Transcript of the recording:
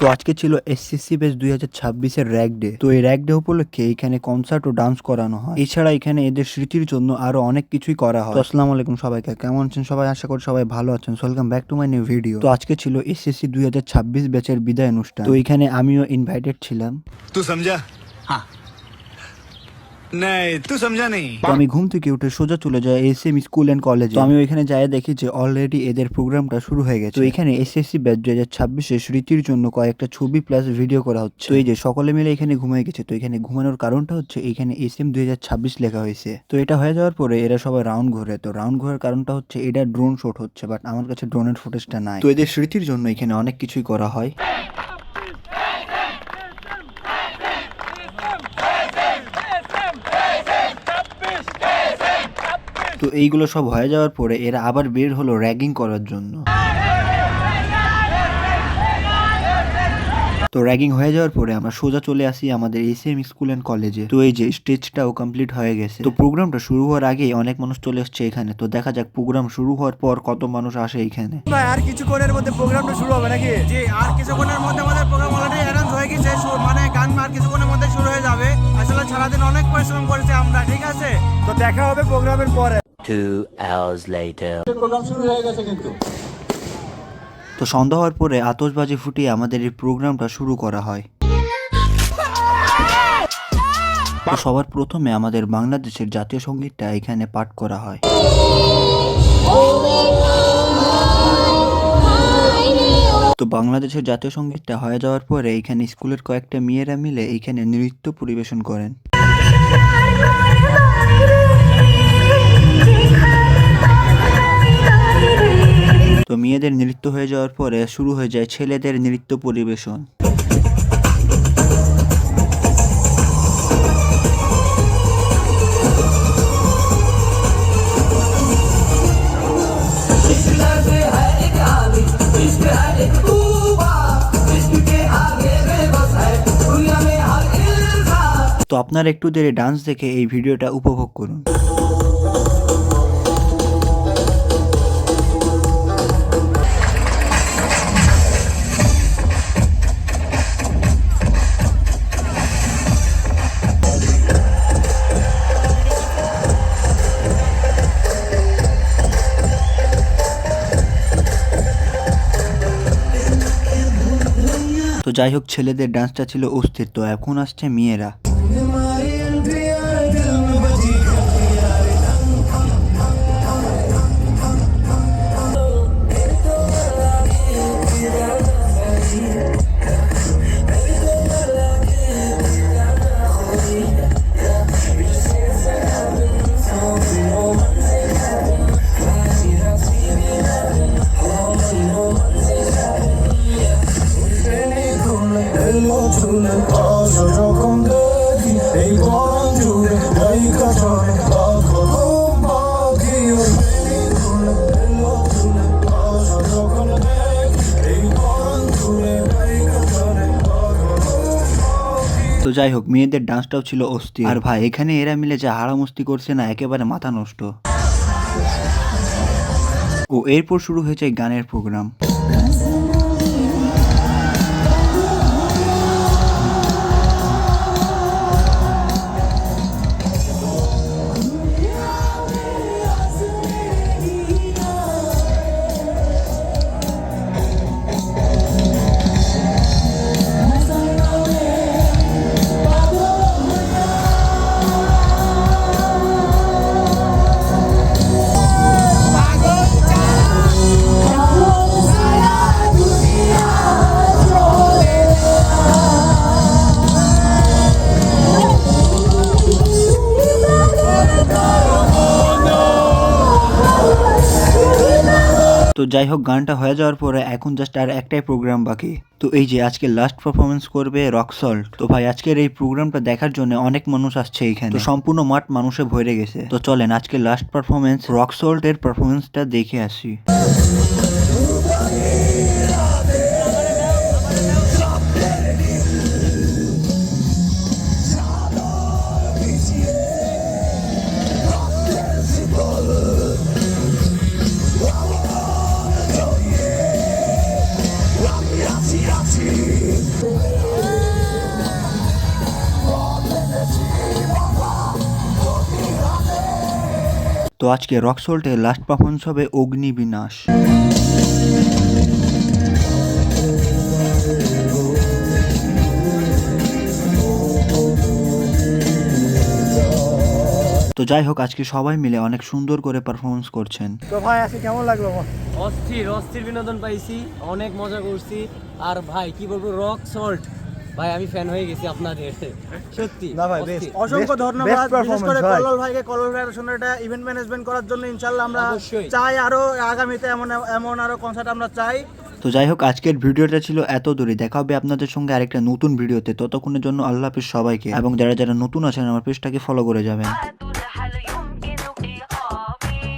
তো আজকে ছিল এসসিসি বেস দুই হাজার ছাব্বিশের র্যাক ডে তো এই র্যাক ডে উপলক্ষে এখানে কনসার্ট ও ডান্স করানো হয়। এছাড়া এখানে এদের স্মৃতির জন্য আরও অনেক কিছুই করা হয়। আসসালাম আলাইকুম সবাইকে। কেমন আছেন সবাই? আশা করি সবাই ভালো আছেন। Welcome back to my new video তো আজকে ছিল এসসিসি দুই হাজার ছাব্বিশ ব্যাচের বিদায় অনুষ্ঠান। তো এখানে আমিও ইনভাইটেড ছিলাম। তো সমঝা হ্যাঁ তো আমি ঘুম থেকে উঠে সোজা চলে যাই S M school and college তো আমি ওইখানে যাই দেখি যে অলরেডি এদের প্রোগ্রামটা শুরু হয়ে গেছে। তো এখানে এসএসসি ব্যাচ দুই হাজার ছাব্বিশে স্মৃতির জন্য কয়েকটা ছবি প্লাস ভিডিও করা হচ্ছে। তো এই যে সকলে মিলে এখানে ঘুমিয়ে গেছে, তো এখানে ঘুমানোর কারণটা হচ্ছে এখানে এস এম দুই হাজার ছাব্বিশ লেখা হয়েছে। তো এটা হয়ে যাওয়ার পরে এরা সবাই রাউন্ড ঘুরে। তো রাউন্ড ঘোরার কারণটা হচ্ছে এটা ড্রোন শট হচ্ছে বাট আমার কাছে ড্রোনের ফুটেজটা নাই। তো এদের স্মৃতির জন্য এখানে অনেক কিছুই করা হয়। তো এইগুলো সব হয়ে যাওয়ার পরে এরা আবার বের হলো র্যাগিং করার জন্য। তো র্যাগিং হয়ে যাওয়ার পরে আমরা সোজা চলে আসি আমাদের এসএম স্কুল অ্যান্ড কলেজে। তো এই যে স্টেজটাও কমপ্লিট হয়ে গেছে। তো প্রোগ্রামটা শুরু হওয়ার আগেই অনেক মানুষ চলে আসছে এখানে। তো দেখা যাক প্রোগ্রাম শুরু হওয়ার পর কত মানুষ আসে এখানে আর কিছুক্ষণের মধ্যে প্রোগ্রামটা শুরু হবে নাকি? জি আর কিছুক্ষণের মধ্যে আমাদের প্রোগ্রাম অলরেডি অ্যারেঞ্জ হয়ে গেছে। মানে গান আর কিছুক্ষণের মধ্যে শুরু হয়ে যাবে। আসলে সারাদিন অনেক পরিশ্রম করেছে আমরা ঠিক আছে? তো দেখা হবে প্রোগ্রামের পরে। Two hours later. প্রোগ্রাম শুরু হয়ে গেছে কিন্তু তো সন্ধ্যা হওয়ার পরে আতশবাজি ফুটিয়ে আমাদের এই প্রোগ্রামটা শুরু করা হয় তো সবার প্রথমে আমাদের বাংলাদেশের জাতীয় সঙ্গীতটা এখানে পাঠ করা হয় তো বাংলাদেশের জাতীয় সঙ্গীতটা হয়ে যাওয়ার পরে এখানে স্কুলের কয়েকটা মেয়েরা মিলে এখানে নৃত্য পরিবেশন করেন মেয়েদের নৃত্য হয়ে যাওয়ার পরে শুরু হয়ে যায় ছেলেদের নৃত্য পরিবেশন। তো আপনারা একটু দেরি ডান্স দেখে এই ভিডিওটা উপভোগ করুন। তো যাই হোক ছেলেদের ডান্সটা ছিল অস্তিত্ব এখন আসছে মেয়েরা। তো যাই হোক, মেয়েদের ডান্সটাও ছিল অস্থির। আর ভাই, এখানে এরা মিলে যা হাড়ামস্তি করছে না, একেবারে মাথা নষ্ট। ও, এরপর শুরু হয়েছে গানের প্রোগ্রাম তো যাই হোক, গানটা হয়ে যাওয়ার পরে এখন জাস্ট আর একটাই প্রোগ্রাম বাকি। তো এই যে আজকে লাস্ট পারফরমেন্স করবে রক তো ভাই, আজকের এই প্রোগ্রামটা দেখার জন্য অনেক মানুষ আসছে এখানে। তো সম্পূর্ণ মাঠ মানুষে ভরে গেছে। তো চলেন, আজকে লাস্ট পারফরমেন্স রক সল্ট এর পারফরমেন্সটা দেখে আসি। তো আজকে রক রকসোল্টে লাস্ট পারফরমেন্স হবে অগ্নি বিনাশ। তো যাই হোক আজকে সবাই মিলে অনেক সুন্দর করে পারফরমেন্স করছেন। তো ভাই আজকে কেমন লাগল? অস্থির অস্থির বিনোদন পাইছি অনেক মজা করছি। আর ভাই কি বলব রক সল্ট। ভাই আমি ফ্যান হয়ে গেছি আপনাদের। সত্যি না ভাই। অসংখ্য ধন্যবাদ। বিশেষ করে ভাই। কল্লোল ভাইকে কল্লোল ভাইয়ের সঙ্গে এটা ইভেন্ট ম্যানেজমেন্ট করার জন্য ইনশাল্লাহ আমরা চাই আরও আগামীতে এমন এমন আরও কনসার্ট আমরা চাই। তো যাই হোক আজকের ভিডিওটা ছিল এত দূরে। দেখা হবে আপনাদের সঙ্গে আরেকটা নতুন ভিডিওতে। ততক্ষণের জন্য আল্লাহ হাফিজ সবাইকে। এবং যারা যারা নতুন আছেন আমার পেজটাকে ফলো করে যাবেন।